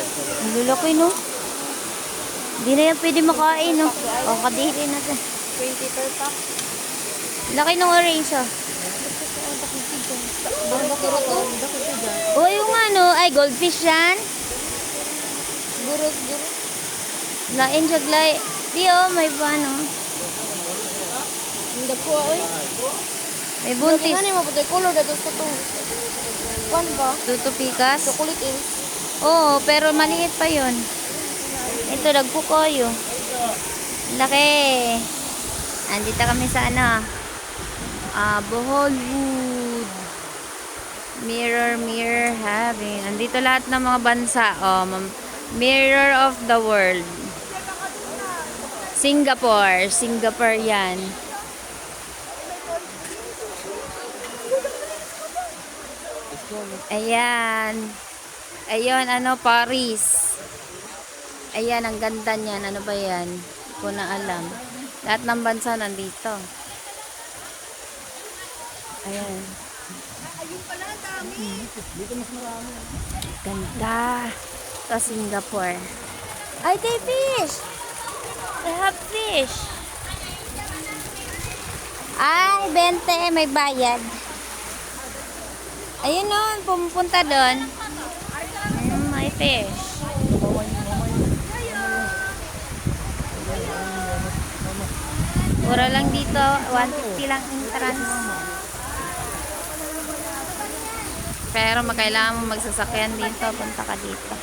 Ang lulaki, no? Hindi na yan pwede makain, no? O, kadiri na to. 20 per pack. Laki ng orange, oh. Ang. O, yung ano, ay, goldfish yan. Gurus, gurus. Lain siya, glay. Di, oh, may ba, no? Hindi ko, oy. May buntis. Ano mo puti color dito sa to? Kwan ba? Tutupikas. Chocolate in. Oo, pero maliit pa yon. Ito, nagpukoyo. Laki. Andito kami sa ano, ah, Boholwood. Mirror, mirror, having. Andito lahat ng mga bansa. Oh, mirror of the world. Singapore. Singapore yan. Ayan. Ayun, ano, Paris. Ayan, ang ganda niyan. Ano ba yan? Hindi ko na alam. Lahat ng bansa nandito. Ayan. Ganda. Sa Singapore. Ay, they fish! They have fish. Ay, 20. May bayad. Ayun no, pumupunta doon. Fish. Mura lang dito, 150 lang entrance. Pero magkailangan mo magsasakyan dito, punta ka dito.